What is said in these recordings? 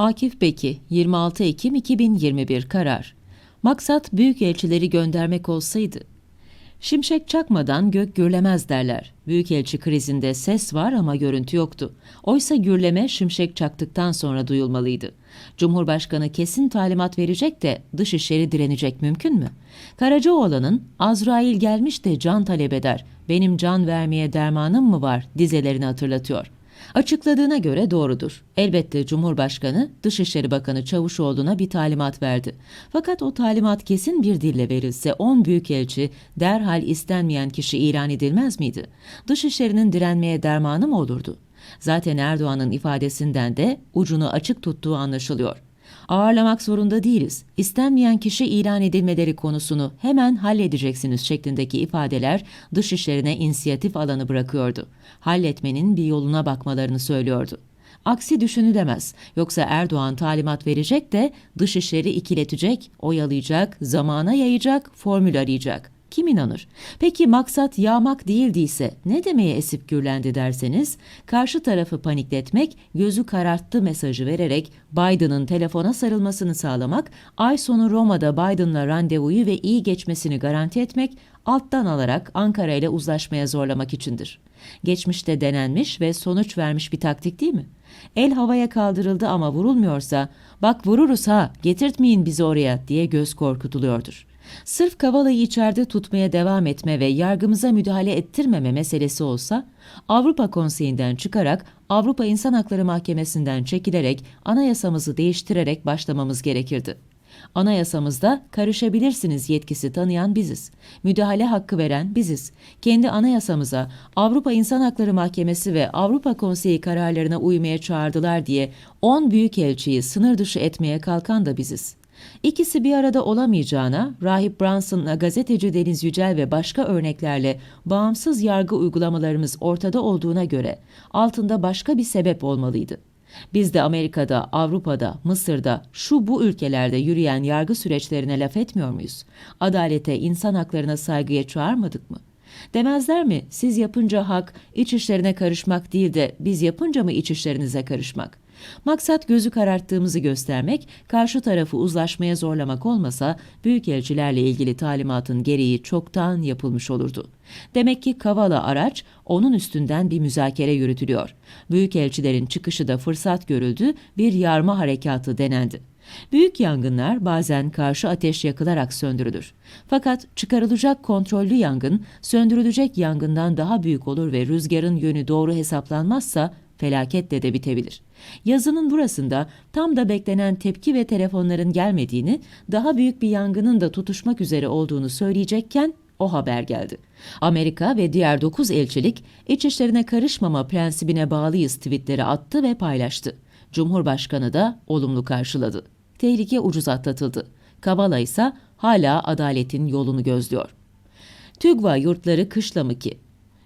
Akif Beki, 26 Ekim 2021 karar. Maksat büyükelçileri göndermek olsaydı. Şimşek çakmadan gök gürlemez derler. Büyükelçi krizinde ses var ama görüntü yoktu. Oysa gürleme şimşek çaktıktan sonra duyulmalıydı. Cumhurbaşkanı kesin talimat verecek de dışişleri direnecek mümkün mü? Karacaoğlan'ın Azrail gelmiş de can talep eder, benim can vermeye dermanım mı var dizelerini hatırlatıyor. Açıkladığına göre doğrudur. Elbette Cumhurbaşkanı Dışişleri Bakanı Çavuşoğlu'na bir talimat verdi. Fakat o talimat kesin bir dille verilse 10 büyükelçi derhal istenmeyen kişi ilan edilmez miydi? Dışişlerinin direnmeye dermanı mı olurdu? Zaten Erdoğan'ın ifadesinden de ucunu açık tuttuğu anlaşılıyor. Ağırlamak zorunda değiliz. İstenmeyen kişi ilan edilmeleri konusunu hemen halledeceksiniz şeklindeki ifadeler dışişlerine inisiyatif alanı bırakıyordu. Halletmenin bir yoluna bakmalarını söylüyordu. Aksi düşünülemez. Yoksa Erdoğan talimat verecek de dışişleri ikiletecek, oyalayacak, zamana yayacak, formül arayacak. Kim inanır? Peki maksat yağmak değildiyse ne demeye esip gürlendi derseniz, karşı tarafı panikletmek, gözü kararttı mesajı vererek Biden'ın telefona sarılmasını sağlamak, ay sonu Roma'da Biden'la randevuyu ve iyi geçmesini garanti etmek, alttan alarak Ankara ile uzlaşmaya zorlamak içindir. Geçmişte denenmiş ve sonuç vermiş bir taktik değil mi? El havaya kaldırıldı ama vurulmuyorsa, bak vururuz ha, getirtmeyin bizi oraya diye göz korkutuluyordur. Sırf Kavala'yı içeride tutmaya devam etme ve yargımıza müdahale ettirmeme meselesi olsa, Avrupa Konseyi'nden çıkarak Avrupa İnsan Hakları Mahkemesi'nden çekilerek anayasamızı değiştirerek başlamamız gerekirdi. Anayasamızda karışabilirsiniz yetkisi tanıyan biziz. Müdahale hakkı veren biziz. Kendi anayasamıza Avrupa İnsan Hakları Mahkemesi ve Avrupa Konseyi kararlarına uymaya çağırdılar diye 10 büyükelçiyi sınır dışı etmeye kalkan da biziz. İkisi bir arada olamayacağına, Rahip Branson'la gazeteci Deniz Yücel ve başka örneklerle bağımsız yargı uygulamalarımız ortada olduğuna göre altında başka bir sebep olmalıydı. Biz de Amerika'da, Avrupa'da, Mısır'da, şu bu ülkelerde yürüyen yargı süreçlerine laf etmiyor muyuz? Adalete, insan haklarına saygıya çağırmadık mı? Demezler mi siz yapınca hak iç işlerine karışmak değil de biz yapınca mı iç işlerinize karışmak? Maksat gözü kararttığımızı göstermek, karşı tarafı uzlaşmaya zorlamak olmasa büyükelçilerle ilgili talimatın gereği çoktan yapılmış olurdu. Demek ki Kavala araç onun üstünden bir müzakere yürütülüyor. Büyükelçilerin çıkışı da fırsat görüldü, bir yarma harekatı denendi. Büyük yangınlar bazen karşı ateş yakılarak söndürülür. Fakat çıkarılacak kontrollü yangın söndürülecek yangından daha büyük olur ve rüzgarın yönü doğru hesaplanmazsa felaketle de bitebilir. Yazının burasında tam da beklenen tepki ve telefonların gelmediğini, daha büyük bir yangının da tutuşmak üzere olduğunu söyleyecekken o haber geldi. Amerika ve diğer 9 elçilik iç işlerine karışmama prensibine bağlıyız tweetleri attı ve paylaştı. Cumhurbaşkanı da olumlu karşıladı. Tehlike ucuz atlatıldı. Kavala ise hala adaletin yolunu gözlüyor. TÜGVA yurtları kışla mı ki?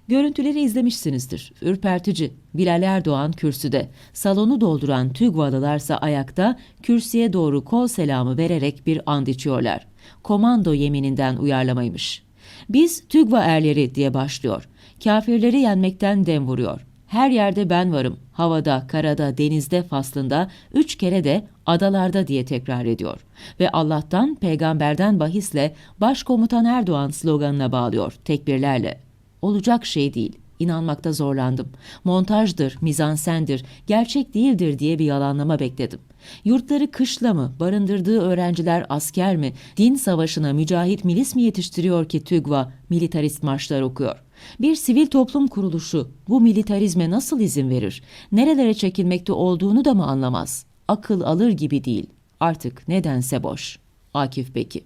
Görüntüleri izlemişsinizdir. Ürpertici. Bilal Erdoğan kürsüde. Salonu dolduran TÜGVA'lılarsa ayakta kürsüye doğru kol selamı vererek bir and içiyorlar. Komando yemininden uyarlamaymış. Biz TÜGVA erleri diye başlıyor. Kafirleri yenmekten dem vuruyor. Her yerde ben varım. Havada, karada, denizde faslında, üç kere de adalarda diye tekrar ediyor. Ve Allah'tan, peygamberden bahisle Başkomutan Erdoğan sloganına bağlıyor tekbirlerle. Olacak şey değil. İnanmakta zorlandım. Montajdır, mizansendir, gerçek değildir diye bir yalanlama bekledim. Yurtları kışla mı, barındırdığı öğrenciler asker mi, din savaşına mücahit milis mi yetiştiriyor ki TÜGVA militarist marşlar okuyor? Bir sivil toplum kuruluşu bu militarizme nasıl izin verir? Nerelere çekilmekte olduğunu da mı anlamaz? Akıl alır gibi değil. Artık nedense boş. Akif Beki